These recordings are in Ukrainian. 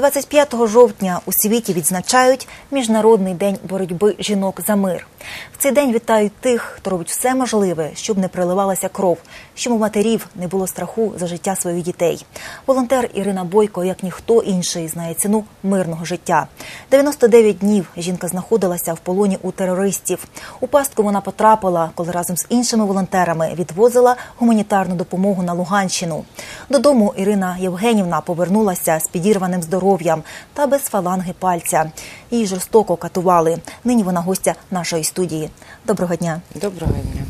25 жовтня у світі відзначають Міжнародний день боротьби жінок за мир. В цей день вітають тих, хто робить все можливе, щоб не приливалася кров, щоб у матерів не було страху за життя своїх дітей. Волонтер Ірина Бойко, як ніхто інший, знає ціну мирного життя. 99 днів жінка знаходилася в полоні у терористів. У пастку вона потрапила, коли разом з іншими волонтерами відвозила гуманітарну допомогу на Луганщину. Додому Ірина Євгенівна повернулася з підірваним здоров'ям та без фаланги пальця. Її жорстоко катували. Нині вона гостя нашої студії. Доброго дня. Доброго дня.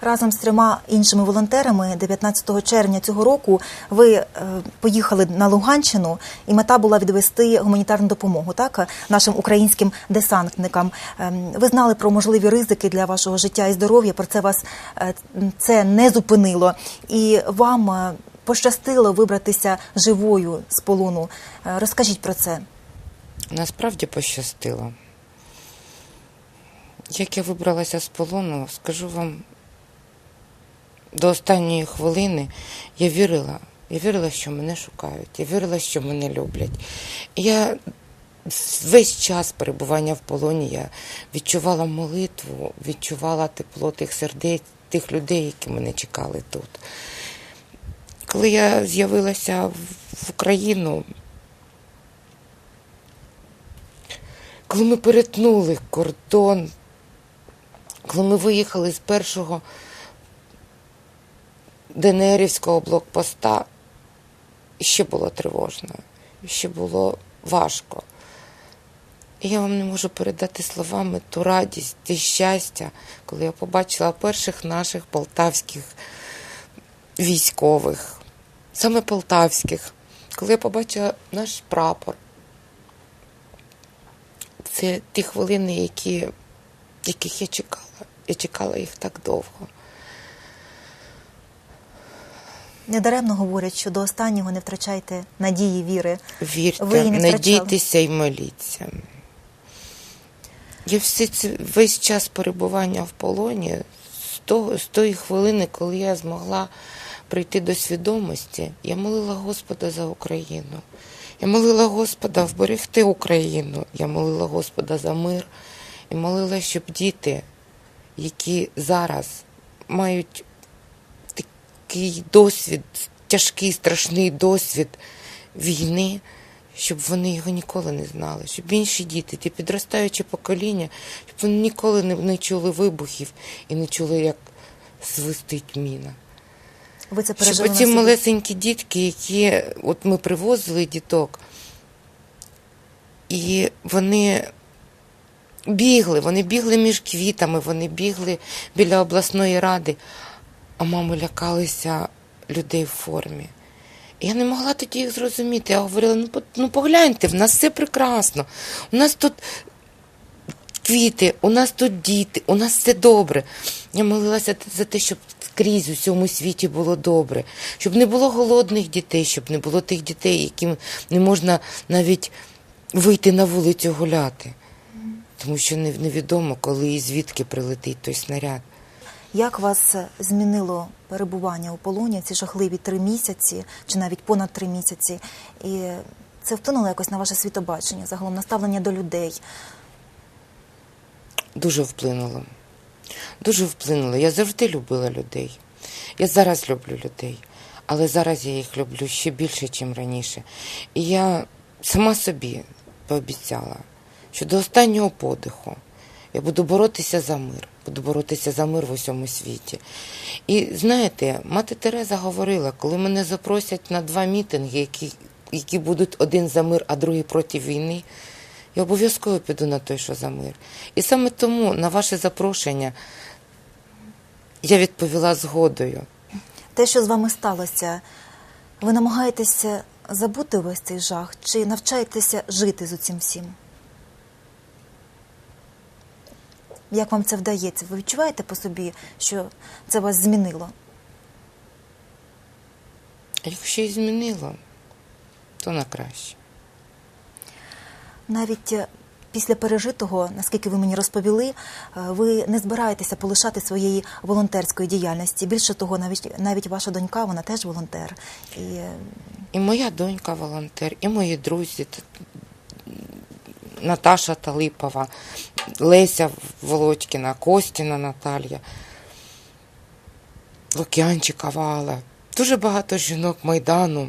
Разом з трьома іншими волонтерами 19 червня цього року ви е, поїхали на Луганщину, і мета була відвести гуманітарну допомогу так нашим українським десантникам. Ем, Ви знали про можливі ризики для вашого життя і здоров'я. Про це вас е, це не зупинило, і вам е, пощастило вибратися живою з полону. Розкажіть про це. Насправді пощастило. Як я вибралася з полону, скажу вам, до останньої хвилини я вірила. Я вірила, що мене шукають, я вірила, що мене люблять. Я весь час перебування в полоні я відчувала молитву, відчувала тепло тих сердець, тих людей, які мене чекали тут. Коли я з'явилася в Україну, коли ми перетнули кордон, коли ми виїхали з першого ДНРівського блокпоста, ще було тривожно, ще було важко. Я вам не можу передати словами ту радість, те щастя, коли я побачила перших наших полтавських військових, саме полтавських, коли я побачила наш прапор. Це ті хвилини, які, яких я чекала. Я чекала їх так довго. Недаремно говорять, що до останнього не втрачайте надії, віри. Ви Вірте, її не надійтеся і моліться. Я всі ці, весь час перебування в полоні, з, того, з тої хвилини, коли я змогла прийти до свідомості, я молила Господа за Україну. Я молила Господа вберегти Україну. Я молила Господа за мир і молила, щоб діти, які зараз мають такий досвід, тяжкий, страшний досвід війни, щоб вони його ніколи не знали, щоб інші діти, ті підростаючі покоління, щоб вони ніколи не, не чули вибухів і не чули, як свистить міна. Ви це Щоб пережили на оці малесенькі дітки, які от ми привозили діток, і вони бігли, вони бігли між квітами, вони бігли біля обласної ради, а мами лякалися людей в формі. Я не могла тоді їх зрозуміти. Я говорила: ну, ну погляньте, в нас все прекрасно. У нас тут квіти, у нас тут діти, у нас все добре. Я молилася за те, щоб скрізь у всьому світі було добре, щоб не було голодних дітей, щоб не було тих дітей, яким не можна навіть вийти на вулицю гуляти. Тому що невідомо, коли і звідки прилетить той снаряд. Як вас е, змінило перебування у полоні ці жахливі три місяці, чи навіть понад три місяці? І це вплинуло якось на ваше світобачення, загалом на ставлення до людей. Дуже вплинуло. Дуже вплинуло. Я завжди любила людей. Я зараз люблю людей, але зараз я їх люблю ще більше, ніж раніше. І я сама собі пообіцяла, що до останнього подиху я буду боротися за мир, буду боротися за мир в усьому світі. І знаєте, мати Тереза говорила, коли мене запросять на два мітинги, які, які будуть один за мир, а другий проти війни, я обов'язково піду на той, що за мир. І саме тому на ваше запрошення я відповіла згодою. Те, що з вами сталося, ви намагаєтеся забути весь цей жах, чи навчаєтеся жити з цим всім? Як вам це вдається? Ви відчуваєте по собі, що це вас змінило? Якщо і змінило, то на краще. Навіть е, після пережитого, наскільки ви мені розповіли, е, ви не збираєтеся полишати своєї волонтерської діяльності. Більше того, навіть навіть ваша донька, вона теж волонтер. І е, І моя донька волонтер, і мої друзі. Наташа Талипова, Леся Володькіна, Костіна Наталія, Лук'янчикова Алла. Дуже багато жінок Майдану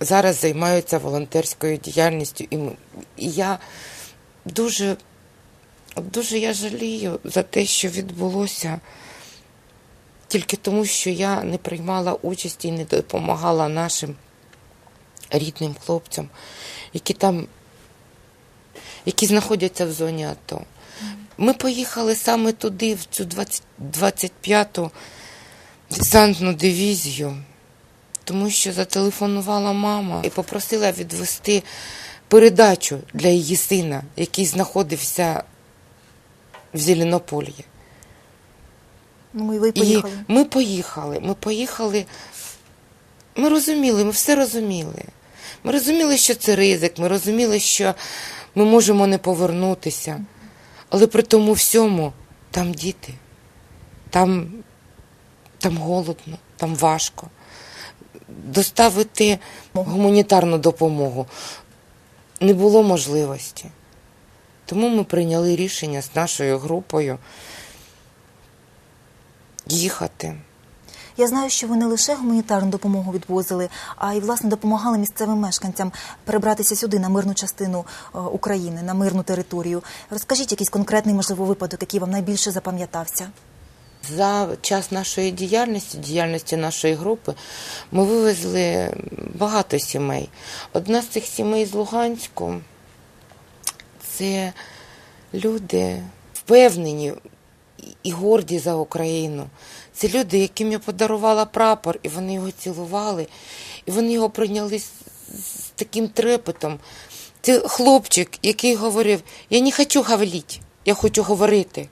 зараз займаються волонтерською діяльністю. І, я дуже, дуже я жалію за те, що відбулося тільки тому, що я не приймала участі і не допомагала нашим рідним хлопцям, які там, які знаходяться в зоні АТО. Ми поїхали саме туди, в цю 20 25-ту десантну дивізію, тому що зателефонувала мама і попросила відвести передачу для її сина, який знаходився в Зеленопольї. ну, і ви І ми поїхали. Ми поїхали. Ми розуміли, ми все розуміли. Ми розуміли, що це ризик, ми розуміли, що ми можемо не повернутися. Але при тому всьому там діти, там, там голодно, там важко. Доставити гуманітарну допомогу не було можливості. Тому ми прийняли рішення з нашою групою їхати. Я знаю, що ви не лише гуманітарну допомогу відвозили, а й власне допомагали місцевим мешканцям перебратися сюди на мирну частину е, України, на мирну територію. Розкажіть якийсь конкретний можливо випадок, який вам найбільше запам'ятався. За час нашої діяльності, діяльності нашої групи, ми вивезли багато сімей. Одна з цих сімей з Луганську це люди впевнені і горді за Україну. Це люди, яким я подарувала прапор, і вони його цілували, і вони його прийняли з, з таким трепетом. Це хлопчик, який говорив: Я не хочу говорити, я хочу говорити.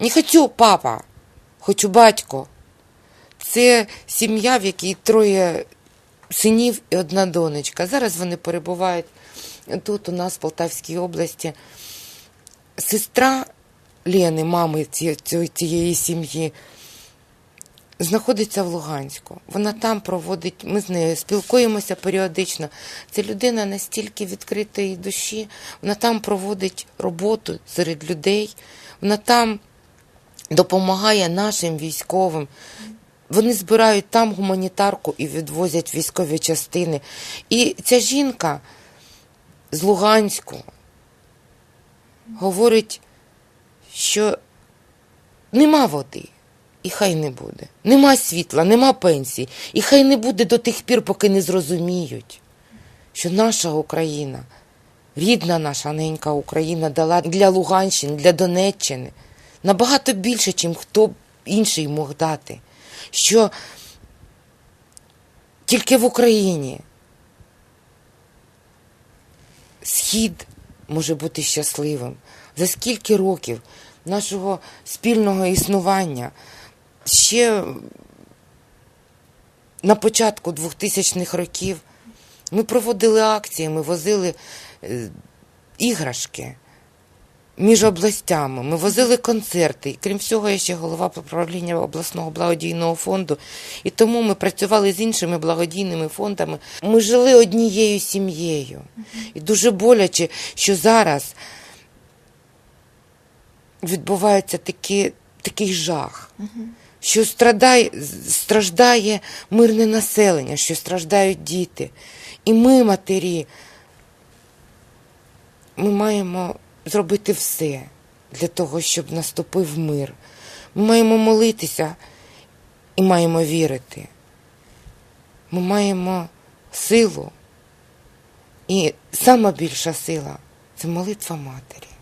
Не хочу папа, хочу батько. Це сім'я, в якій троє синів і одна донечка. Зараз вони перебувають тут, у нас, в Полтавській області. Сестра Лени, мами ці- ці- цієї сім'ї, знаходиться в Луганську. Вона там проводить, ми з нею спілкуємося періодично. Це людина настільки відкритої душі, вона там проводить роботу серед людей, вона там допомагає нашим військовим. Вони збирають там гуманітарку і відвозять військові частини. І ця жінка з Луганську говорить, що нема води, і хай не буде. Нема світла, нема пенсії, і хай не буде до тих пір, поки не зрозуміють, що наша Україна, рідна наша ненька Україна дала для Луганщини, для Донеччини набагато більше, чим хто інший мог дати. Що тільки в Україні схід може бути щасливим. За скільки років нашого спільного існування ще на початку 2000-х років ми проводили акції, ми возили е, іграшки між областями. Ми возили концерти. І, крім всього, я ще голова правління обласного благодійного фонду. І тому ми працювали з іншими благодійними фондами. Ми жили однією сім'єю. І дуже боляче, що зараз відбувається такі, такий жах. Що страдає, страждає мирне населення, що страждають діти. І ми, матері, ми маємо зробити все для того, щоб наступив мир. Ми маємо молитися і маємо вірити. Ми маємо силу. І сама більша сила це молитва матері.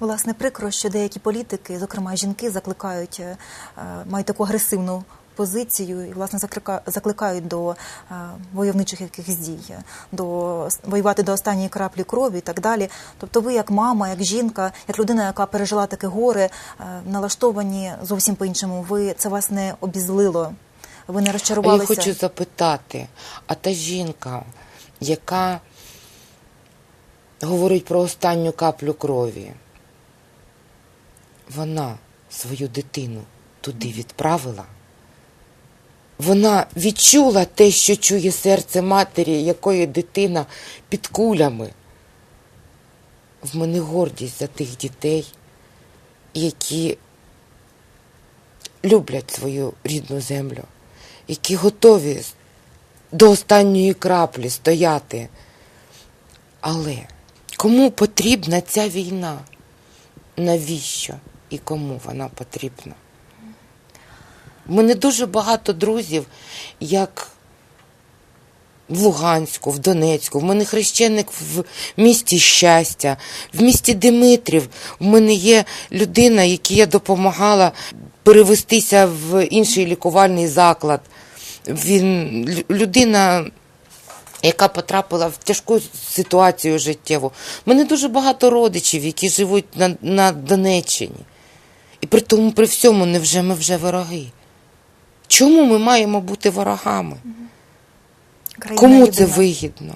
Власне, прикро, що деякі політики, зокрема жінки, закликають, е, мають таку агресивну позицію і власне заклика- закликають до е, войовничих якихось дій, до воювати до останньої краплі крові і так далі. Тобто, ви, як мама, як жінка, як людина, яка пережила таке горе, е, налаштовані зовсім по-іншому. Ви це вас не обізлило. Ви не А я розчарувалися. хочу запитати, а та жінка, яка говорить про останню каплю крові. Вона свою дитину туди відправила. Вона відчула те, що чує серце матері, якої дитина під кулями. В мене гордість за тих дітей, які люблять свою рідну землю, які готові до останньої краплі стояти. Але кому потрібна ця війна? Навіщо і кому вона потрібна? У мене дуже багато друзів, як в Луганську, в Донецьку, в мене хрещеник в місті щастя, в місті Димитрів. У мене є людина, якій я допомагала перевестися в інший лікувальний заклад. Він людина, яка потрапила в тяжку ситуацію життєву. У мене дуже багато родичів, які живуть на, на Донеччині. І при тому, при всьому, невже ми вже вороги? Чому ми маємо бути ворогами? Країна Кому це єдина. вигідно?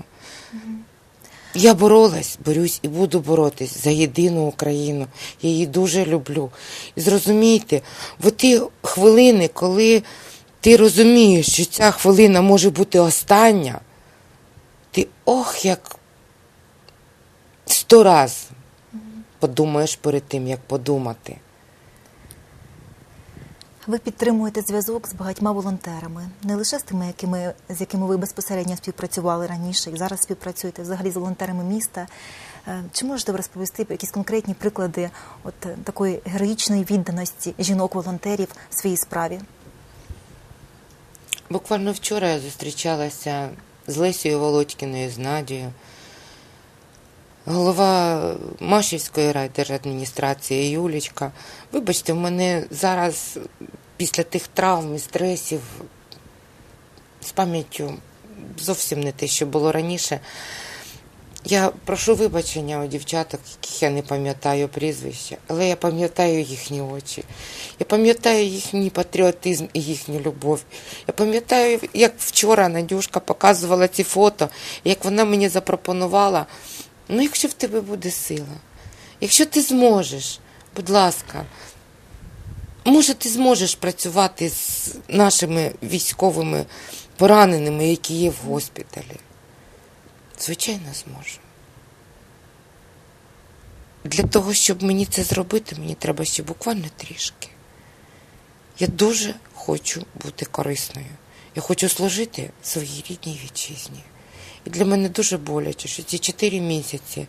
Я боролась, борюсь і буду боротись за єдину Україну. Я її дуже люблю. І зрозумійте, в ті хвилини, коли ти розумієш, що ця хвилина може бути остання, ти ох, як сто раз подумаєш перед тим, як подумати. Ви підтримуєте зв'язок з багатьма волонтерами, не лише з тими, якими, з якими ви безпосередньо співпрацювали раніше і зараз співпрацюєте взагалі з волонтерами міста. Е, Чи можете ви розповісти про якісь конкретні приклади от такої героїчної відданості жінок-волонтерів в своїй справі? Буквально вчора я зустрічалася з Лесією Володькіною, з Надією. Голова Машівської райдержадміністрації Юлічка. Вибачте, в мене зараз після тих травм і стресів з пам'яттю зовсім не те, що було раніше. Я прошу вибачення у дівчаток, яких я не пам'ятаю прізвища, але я пам'ятаю їхні очі. Я пам'ятаю їхній патріотизм і їхню любов. Я пам'ятаю, як вчора Надюшка показувала ці фото, як вона мені запропонувала. Ну, якщо в тебе буде сила, якщо ти зможеш, будь ласка, може, ти зможеш працювати з нашими військовими пораненими, які є в госпіталі. Звичайно, зможу. Для того, щоб мені це зробити, мені треба ще буквально трішки. Я дуже хочу бути корисною. Я хочу служити своїй рідній вітчизні. І для мене дуже боляче, що ці чотири місяці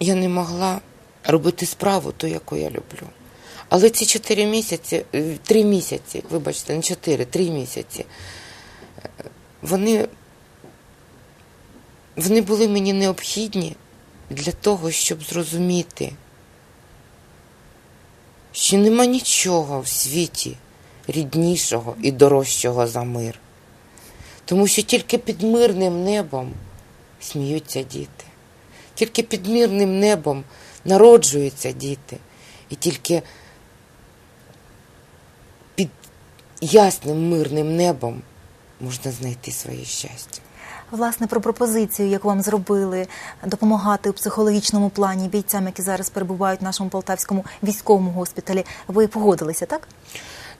я не могла робити справу ту, яку я люблю. Але ці чотири місяці, е, три місяці, вибачте, не чотири, три місяці, е, вони вони були мені необхідні для того, щоб зрозуміти, що нема нічого в світі ріднішого і дорожчого за мир. Тому що тільки під мирним небом сміються діти, тільки під мирним небом народжуються діти, і тільки під ясним мирним небом можна знайти своє щастя. Власне, про пропозицію, яку вам зробили, допомагати у психологічному плані бійцям, які зараз перебувають в нашому полтавському військовому госпіталі. Ви погодилися, так?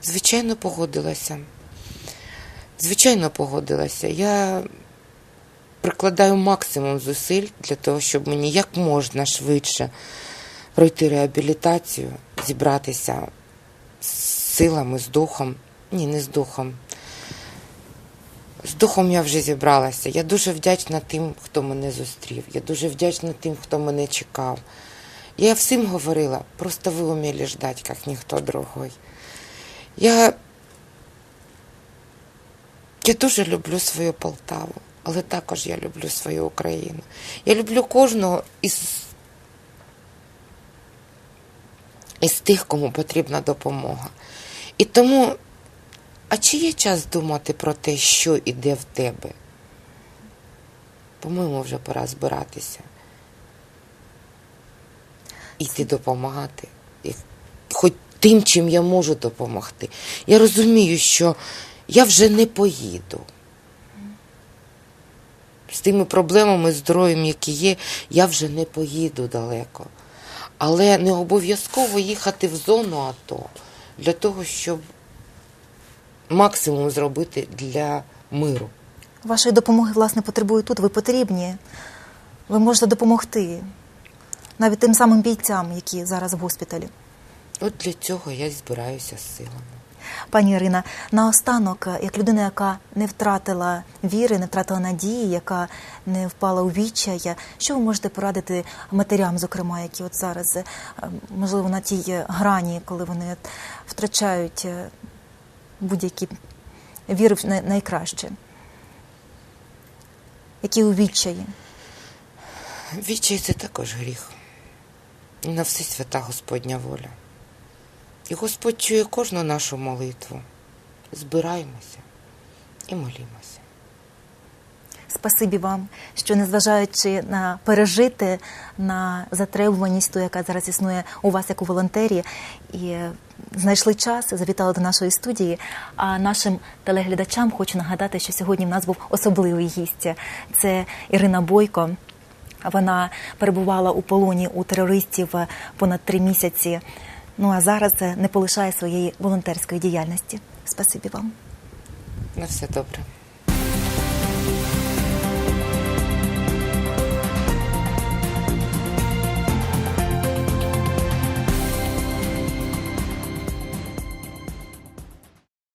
Звичайно, погодилася. Звичайно, погодилася. Я прикладаю максимум зусиль для того, щоб мені як можна швидше пройти реабілітацію, зібратися з силами, з духом. Ні, не з духом. З духом я вже зібралася. Я дуже вдячна тим, хто мене зустрів. Я дуже вдячна тим, хто мене чекав. Я всім говорила, просто ви уміли ждать, як ніхто другой. Я, я дуже люблю свою Полтаву, але також я люблю свою Україну. Я люблю кожного із, із тих, кому потрібна допомога. І тому, а чи є час думати про те, що іде в тебе? По-моєму, вже пора збиратися. Іти допомагати. Хоч тим, чим я можу допомогти. Я розумію, що я вже не поїду. з тими проблемами з здоров'ям, які є, я вже не поїду далеко. Але не обов'язково їхати в зону АТО для того, щоб максимум зробити для миру. Вашої допомоги, власне, потребують тут. Ви потрібні. Ви можете допомогти навіть тим самим бійцям, які зараз в госпіталі. От для цього я й збираюся з силами. Пані Ірина, наостанок, як людина, яка не втратила віри, не втратила надії, яка не впала у відчай, що ви можете порадити матерям, зокрема, які от зараз, е, можливо, на тій грані, коли вони втрачають е, будь-які віри в найкраще, які у відчаї? Відчай це також гріх. На все свята Господня воля. І Господь чує кожну нашу молитву. Збираємося і молімося. Спасибі вам, що незважаючи на пережити, на затребуваність, ту, яка зараз існує у вас як у волонтері, і е, знайшли час, завітали до нашої студії. А нашим телеглядачам хочу нагадати, що сьогодні в нас був особливий гість. Це Ірина Бойко. Вона перебувала у полоні у терористів е, понад три місяці. Ну а зараз не полишає своєї волонтерської діяльності. Спасибі вам. На все добре.